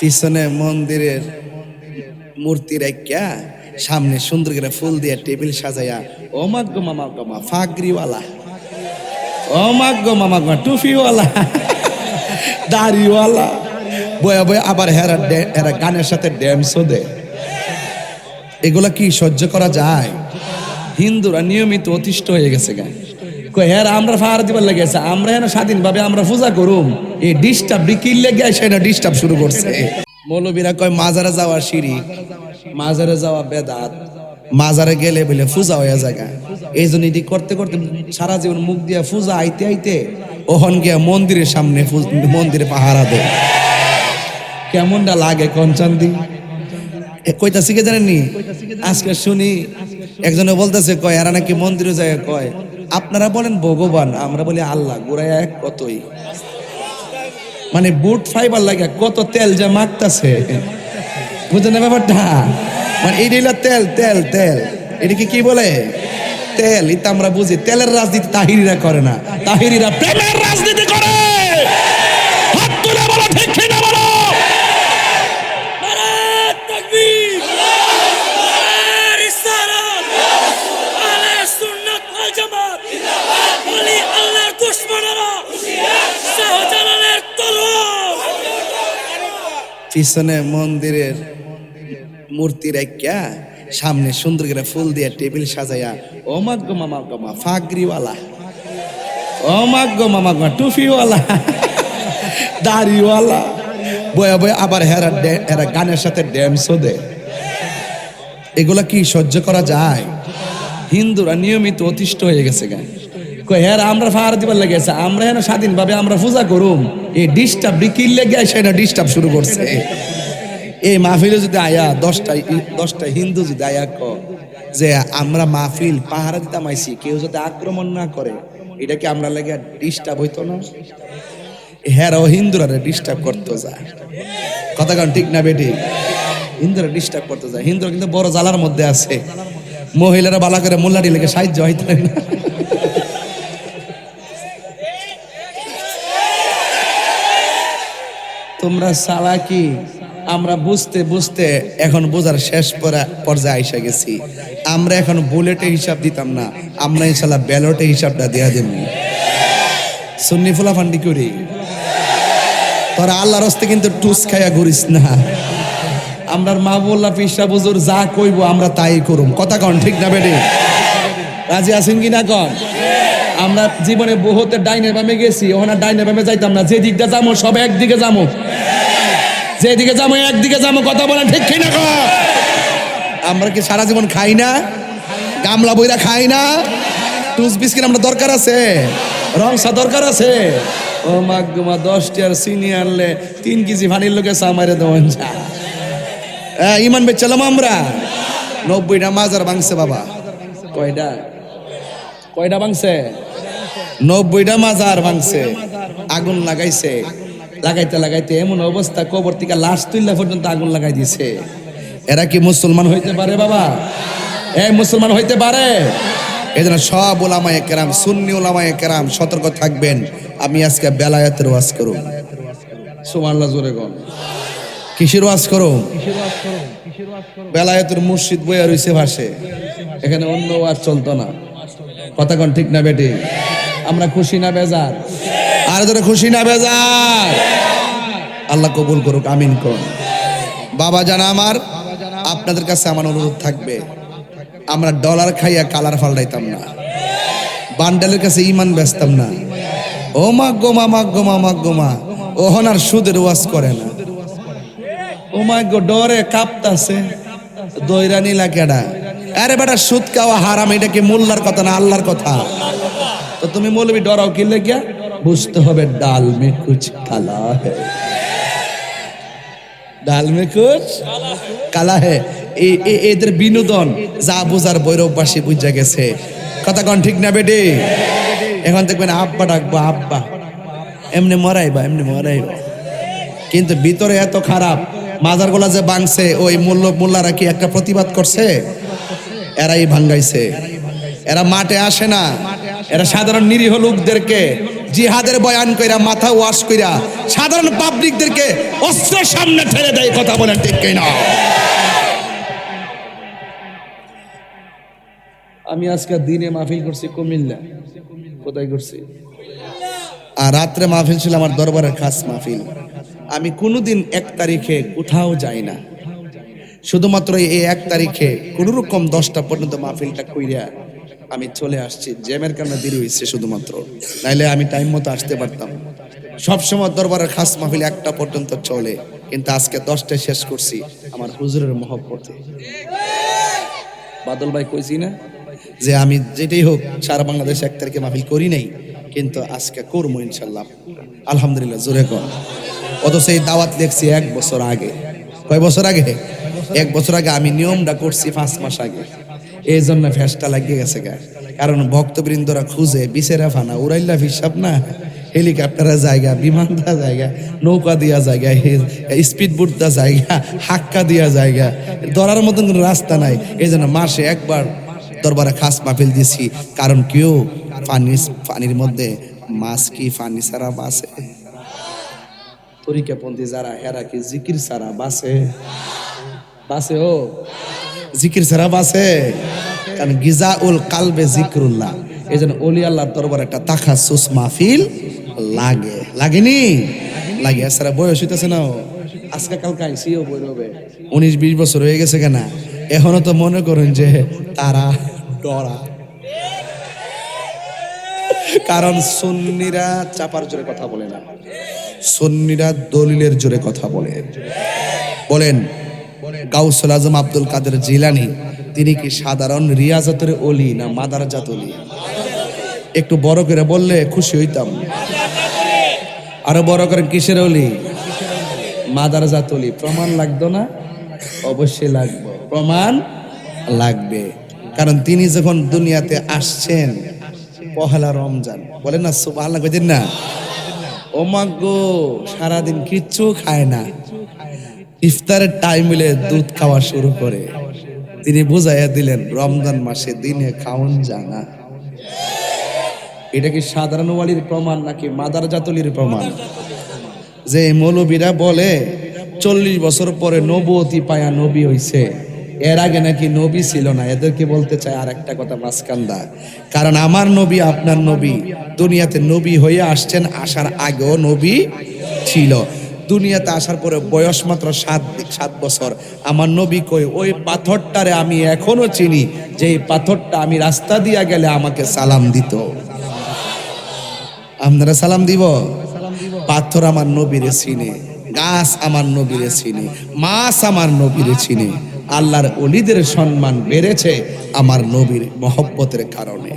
পিছনে মন্দিরের মূর্তি রাখিয়া সামনে সুন্দর করে ফুল দিয়ে টেবিল সাজাইয়া ও মাগ গো মামা গো মা ফাগরিওয়ালা ও মাগ গো মামা গো মা, টুপিওয়ালা দাড়িওয়ালা বয়া বয়া আবার হেরা হেরা গানের সাথে ড্যান্সও দেয় এগুলা কি সহ্য করা যায়? হিন্দুরা নিয়মিত অতিষ্ঠ হয়ে গেছে গা কই হ্যাঁ আমরা ফার দিবার লেগেছে আমরা এনে স্বাধীনভাবে আমরা পূজা করুম। এই ডিস্টার্ব বিকির লেগে সেটা ডিস্টার্ব শুরু করছে। মৌলবীরা কয়, মাজারে যাওয়া সিঁড়ি মাজারে যাওয়া বেদাত, মাজারে গেলে বলে পূজা হয়ে জায়গা এই জন্য এটি করতে করতে সারা জীবন মুখ দিয়া পূজা আইতে আইতে ওহন গিয়া মন্দিরের সামনে মন্দিরে পাহারা দেয়। কেমনটা লাগে কনচান্দি এ কইতা শিখে জানেননি? আজকে শুনি, একজনে বলতেছে, কয়, এরা নাকি মন্দিরে যায়, কয় আপনারা বলেন ভগবান, আমরা বলি আল্লাহ গোড়ায় এক কতই? মানে বুট ফাইবার লাগে কত তেল যা মাখতাছে। বুঝে না ব্যাপারটা? মানে এই হলো তেল তেল তেল। এটাকে কি বলে? তেল। এটা আমরা বুঝি, তেলের রাজনীতি তাহিরিরা করে না। তাহিরিরা প্রেমের রাজনীতি করে। পিছনে মন্দিরের মূর্তি রাখিয়া সামনে সুন্দর করে ফুল দিয়ে টেবিল সাজাইয়া ও মাগ গো মামা গো মা ফাগরিওয়ালা। ও মাগ গো মামা গো মা, টুপিওয়ালা দাড়িওয়ালা। বয়া বয়া আবার হেরা হেরা গানের সাথে ড্যান্সও দেয় এগুলা কি সহ্য করা যায়? হিন্দুরা নিয়মিত অতিষ্ঠ হয়ে গেছে গা। কই হ্যাঁ আমরা ফার দিবার লেগেছে আমরা এনে স্বাধীনভাবে আমরা পূজা করুম। এই ডিস্টার্ব বিকির লেগে সেটা ডিস্টার্ব শুরু করছে? এই মাহফিলে যদি আয়া, দশটা দশটা হিন্দু যদি আয়া ক যে আমরা মাহফিল পাহারা দিতাম কেউ যদি আক্রমণ না করে, এটা কি আমরা লেগে ডিস্টার্ব হইতো না? হ্যাঁ ও হিন্দুরা ডিস্টার্ব করতে যায়। কথা কারণ ঠিক না বেটি? হিন্দুরা ডিস্টার্ব করতে যায়। হিন্দুরা কিন্তু বড় জ্বালার মধ্যে আছে। মহিলারা বালা করে মোল্লাটি লেগে সাহায্য হইতে না। তোমরা সালা কি আমরা বুঝতে বুঝতে এখন বোঝার শেষ পরা- পর্যায়ে এসে গেছি। আমরা এখন বুলেটে হিসাব দিতাম না, আমরা ইনশাল্লাহ ব্যালটে হিসাবটা দেয়া দেব সুন্নি ফুলা ফান্ডি করি? তোরা আল্লাহর হস্তে কিন্তু টুস খাইয়া ঘুরিস না। আমরা বললা পিসা বুজুর যা কইব আমরা তাই করুম। কথা কন, ঠিক না বেডে রাজি আছেন কি না কন? আমরা জীবনে বহুতে ডাইনে বামে গেছি, ওখানে ডাইনে বামে যাইতাম না। যে দিকটা যাব, সব একদিকে যাব। যেদিকে যাব, একদিকে যাব, কথা বলেন ঠিক কি না আমরা কি সারা জীবন খাই না? গামলা বইরা খাই না? টুস বিস্কিট আমরা দরকার আছে? রংসা দরকার আছে? ও মা গো মা, দশটি আর চিনি আনলে তিন কেজি ভানির লোকে সামারে দেওয়ান যা ইমান বেচালাম আমরা? নব্বইটা মাজার ভাঙছে বাবা। কয়টা? কয়টা ভাঙছে? নব্বইটা মাজার ভাঙছে। আগুন লাগাইছে। লাগাইতে লাগাইতে এমন অবস্থা, কবর থেকে লাশ তুললে পর্যন্ত আগুন লাগাই দিছে এরা কি মুসলমান হইতে পারে বাবা? এই মুসলমান হইতে পারে? এই জন্য সব ওলামায় কেরাম সুন্নি ওলামায় কেরাম সতর্ক থাকবেন। আমি আজকে বেলায়াতের ওয়াজ করুন সুমাল্লা জোরে গন কিসের ওয়াজ করো বেলায়েতের মুর্শিদ বইয়া রইছে ভাসে। এখানে অন্য ওয়াজ চলতো না। কথা কন ঠিক না বেটি? আমরা খুশি না বেজার? আর ধরে খুশি না বেজার? আল্লাহ কবুল করুক, আমিন কোন বাবা জানা আমার, আপনাদের কাছে আমার অনুরোধ থাকবে। আমরা ডলার খাইয়া কালার ফাল্টাইতাম না। বান্ডালের কাছে ইমান বেচতাম না। ও মা গোমা মা গোমা মা গোমা ওহন আর সুদের ওয়াজ করে না। ও মাই গো, ডরে কাঁপতাছে। দৈরানি লাকেডা আরে বেটা, সুদ খাওয়া হারাম, এটা কি মোল্লার কথা না আল্লাহর কথা? তো তুমি মৌলবি ডরাও, কি লেগিয়া? বুঝতে হবে ডাল মে কুছ কালা হে। ডাল মে কুছ কালা হে। এদের বিনোদন যা বুঝার বৈরববাসী বুঝা গেছে। কথা কন ঠিক না বেটে? এখন দেখবেন আব্বা ডাকবো, আব্বা। এমনি মরাইবা এমনি মরাইবা। কিন্তু ভিতরে এত খারাপ মাজার গোলা যে ভাঙছে ওই মূল্য, মোল্লারা কি একটা প্রতিবাদ করছে? এরাই ভাঙ্গাইছে। এরা মাঠে আসে না। এরা সাধারণ নিরীহ লোকদেরকে জিহাদের বয়ান কইরা, মাথা ওয়াশ কইরা, সাধারণ পাবলিকদেরকে অস্ত্রের সামনে ঠেলে দেয়, কথা বলেন ঠিক কিনা? আমি আজকে দিনে মাহফিল করছি কুমিল্লা। কোথায় করছি? আর রাত্রে মাহফিল ছিল আমার দরবারের খাস মাহফিল। আমি কোনোদিন এক তারিখে কোথাও যাই না। শুধুমাত্র এই এক তারিখে কোন রকম দশটা পর্যন্ত মাহফিলটা কইরা আমি চলে আসছি। জ্যামের কারণে দেরি হয়েছে শুধুমাত্র। নাইলে আমি টাইম মতো আসতে পারতাম। সবসময় দরবারের খাস মাহফিল একটা পর্যন্ত চলে। কিন্তু আজকে দশটায় শেষ করছি আমার হুজুরের মহব্বতে। বাদল ভাই কইছি না? যে আমি যেটাই হোক, সারা বাংলাদেশে এক তারিখে মাহফিল করি নাই, কিন্তু আজকে করব ইনশাল্লাহ। আলহামদুলিল্লাহ, জোরে কর অথচ এই দাওয়াত লেখছি এক বছর আগে। কয় বছর আগে? এক বছর আগে আমি নিয়মটা করছি পাঁচ মাস আগে। এই জন্য ফ্যাসটা লাগিয়ে গেছে গা। কারণ ভক্তবৃন্দরা খুঁজে বিচেরা ফানা, উড়াইল্লা হিসাব না। হেলিকপ্টারের জায়গা, বিমান দেওয়া জায়গা, নৌকা দেওয়া জায়গা স্পিড বোট দেওয়া জায়গা, হাক্কা দেওয়া জায়গা। ধরার মতন কোনো রাস্তা নাই। এই জন্য মাসে একবার দরবারে খাস মাহফিল দিছি। কারণ কেউ পানি পানির মধ্যে মাছ কি পানি ছাড়া বাসে তরিকাপন্থী যারা, হেরা কি জিকির ছাড়া বাসে বাসে ও? জিকির ছাড়া আছে? কারণ গিজা উল কালবে জিকরুল্লাহ। এই জন্য অলি আল্লাহর দরবার একটা তাখা সুস মাহফিল লাগে। লাগেনি? লাগে। সারা বয়স হইতেছে না আজকে কালকে আইসিও বই রবে উনিশ, বিশ বছর হয়ে গেছে কেনা। এখনও তো মনে করেন যে তারা ডরা। কারণ সন্নিরা চাপার জোরে কথা বলে না। সন্নিরা দলিলের জোরে কথা বলে। বলেন গাউসুল আজম আব্দুল কাদের জিলানি, তিনি কি সাধারণ রিয়াজতের অলি না মাদারজাত অলি? একটু বড় করে বললে খুশি হইতাম। আরও বড় করে কিসের অলি? মাদারজাত অলি। প্রমাণ লাগতো না? অবশ্যই লাগবে। প্রমাণ লাগবে। কারণ তিনি যখন দুনিয়াতে আসছেন, পহেলা রমজান, বলেন না সুবহানাল্লাহ কইতেন না? ও গো, সারাদিন কিচ্ছু খায় না। ইফতারের টাইম হলে দুধ খাওয়া শুরু করে। তিনি বুঝাইয়া দিলেন, রমজান মাসে দিনে খাওন জানা। এটা কি সাধারণ ওয়ালির প্রমাণ নাকি মাদার জাতলির প্রমাণ? যে মৌলবীরা বলে, চল্লিশ বছর পরে নবতী পায়া নবী হইছে। এর আগে নাকি নবী ছিল না। এদেরকে বলতে চায় আর একটা কথা মাসকান্দা কারণ আমার নবী আপনার নবী। দুনিয়াতে নবী হয়ে আসছেন, আসার আগেও নবী ছিল। দুনিয়াতে আসার পরে বয়স মাত্র সাত সাত বছর। আমার নবী কই, ওই পাথরটারে আমি এখনও চিনি, যে এই পাথরটা আমি রাস্তা দিয়া গেলে আমাকে সালাম দিত। আপনারা সালাম দিব? পাথর আমার নবীরে চিনে, গাছ আমার নবীরে চিনে, মাছ আমার নবীরে চিনে। আল্লাহর অলিদের সম্মান বেড়েছে আমার নবীর মহব্বতের কারণে।